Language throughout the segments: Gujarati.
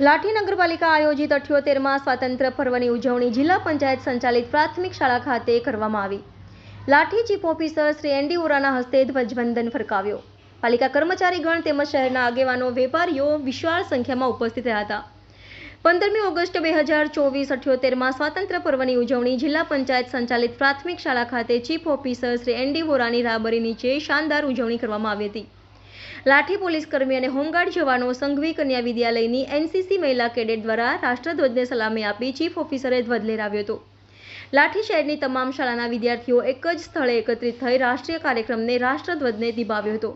લાઠી નગરપાલિકા આયોજિત અઠ્યોતેરમાં સ્વાતંત્ર્ય પર્વની ઉજવણી જિલ્લા પંચાયત સંચાલિત પ્રાથમિક શાળા ખાતે કરવામાં આવી. Lathi chief officer Shri N ઓરાના હસ્તે ધ્વજવંદન ફરકાવ્યો. પાલિકા કર્મચારીગણ તેમજ શહેરના આગેવાનો, વેપારીઓ વિશાળ સંખ્યામાં ઉપસ્થિત રહ્યા હતા. પંદરમી ઓગસ્ટ બે હજાર ચોવીસ અઠ્યોતેરમાં સ્વાતંત્ર્ય પર્વની ઉજવણી જિલ્લા પંચાયત સંચાલિત પ્રાથમિક શાળા ખાતે chief officer Shri N D વોરાની રાબરી નીચે શાનદાર ઉજવણી કરવામાં આવી હતી. લાઠી પોલીસ કર્મી અને હોમગાર્ડ જવાનો સંઘવી કન્યા વિદ્યાલયની એનસીસી મહિલા કેડેટ દ્વારા રાષ્ટ્રધ્વજને સલામી આપી ચીફ ઓફિસરે ધ્વજ લહેરાવ્યો હતો. લાઠી શહેરની તમામ શાળાના વિદ્યાર્થીઓ એક જ સ્થળે એકત્રિત થઈ રાષ્ટ્રીય કાર્યક્રમને રાષ્ટ્રધ્વજને દિબાવ્યો હતો.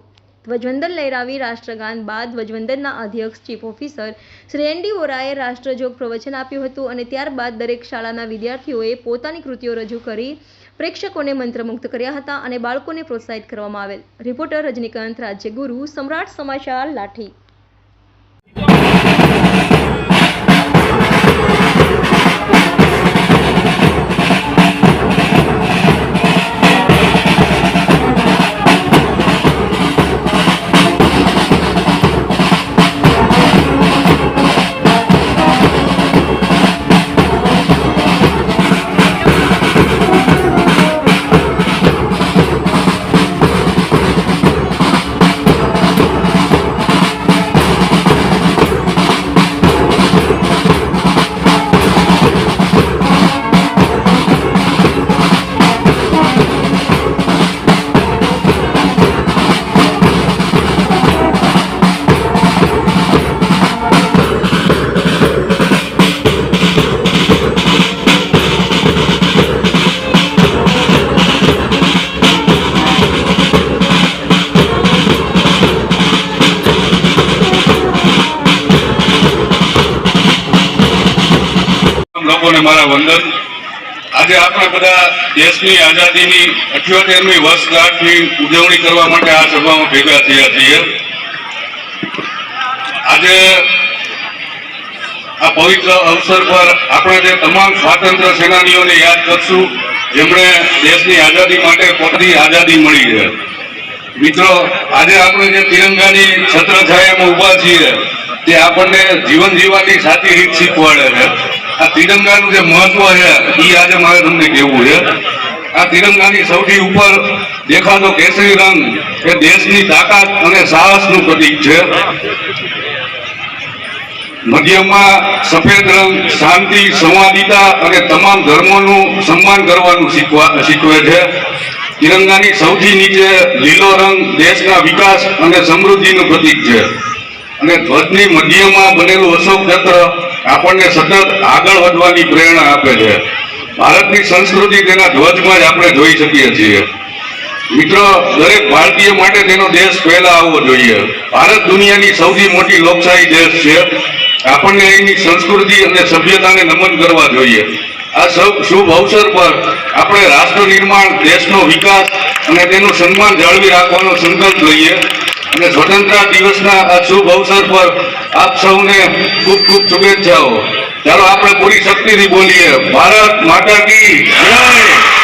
ધ્વજવંદન લહેરાવી રાષ્ટ્રગાન બાદ ધ્વજવંદનના અધ્યક્ષ chief officer Shri N D રાષ્ટ્રજોગ પ્રવચન આપ્યું હતું અને ત્યારબાદ દરેક શાળાના વિદ્યાર્થીઓએ પોતાની કૃતિઓ રજૂ કરી પ્રેક્ષકોને મંત્રમુગ્ધ કર્યા હતા અને બાળકોને પ્રોત્સાહિત કરવામાં આવેલ. રિપોર્ટર રજનીકાંત રાજ્યગુરુ, સમ્રાટ સમાચાર લાઠી. લોકોને મારા વંદન. આજે આપણે બધા દેશની આઝાદીની અઠ્યોતેરમી વર્ષગાંઠની ઉજવણી કરવા માટે આ સભામાં ભેગા થયા છીએ. આજે આ પવિત્ર અવસર પર આપણે જે તમામ સ્વાતંત્ર્ય સેનાનીઓને યાદ કરશું, જેમણે દેશની આઝાદી માટે પોતાની આઝાદી મળી છે. મિત્રો, આજે આપણે જે તિરંગાની છત્રછાયામાં ઊભા છીએ, તે આપણને જીવન જીવવાની સાચી રીત શીખવાડે છે. આ તિરંગાનું જે મહત્વ છે એ આજે મારે તમને કહેવું છે. આ તિરંગાની સૌથી ઉપર દેખાતો કેસરી રંગ એ દેશની તાકાત અને સાહસનું પ્રતીક છે. મધ્યમાં સફેદ રંગ, શાંતિ, સંવાદિતા અને તમામ ધર્મોનું સન્માન કરવાનું શીખવા, શીખવે છે. તિરંગાની સૌથી નીચે લીલો રંગ દેશના વિકાસ અને સમૃદ્ધિનું પ્રતીક છે. અને ધ્વજની મધ્યમાં બનેલું અશોક ચક્ર આપણને સતત આગળ વધવાની પ્રેરણા આપે છે. ભારતની સંસ્કૃતિ તેના ધ્વજમાં જ આપણે જોઈ શકીએ છીએ. મિત્રો, દરેક ભારતીય માટે તેનો દેશ પહેલા આવવો જોઈએ. ભારત દુનિયાની સૌથી મોટી લોકશાહી દેશ છે. આપણને અહીંની સંસ્કૃતિ અને સભ્યતાને નમન કરવા જોઈએ. આ સૌ શુભ અવસર પર આપણે રાષ્ટ્ર નિર્માણ, દેશનો વિકાસ અને તેનું સન્માન જાળવી રાખવાનો સંકલ્પ લઈએ. અને સ્વતંત્રતા દિવસના આ શુભ અવસર પર આપ સૌને ખૂબ ખૂબ શુભેચ્છાઓ. ચાલો આપણે પૂરી શક્તિથી બોલીએ. ભારત માતા કી જય!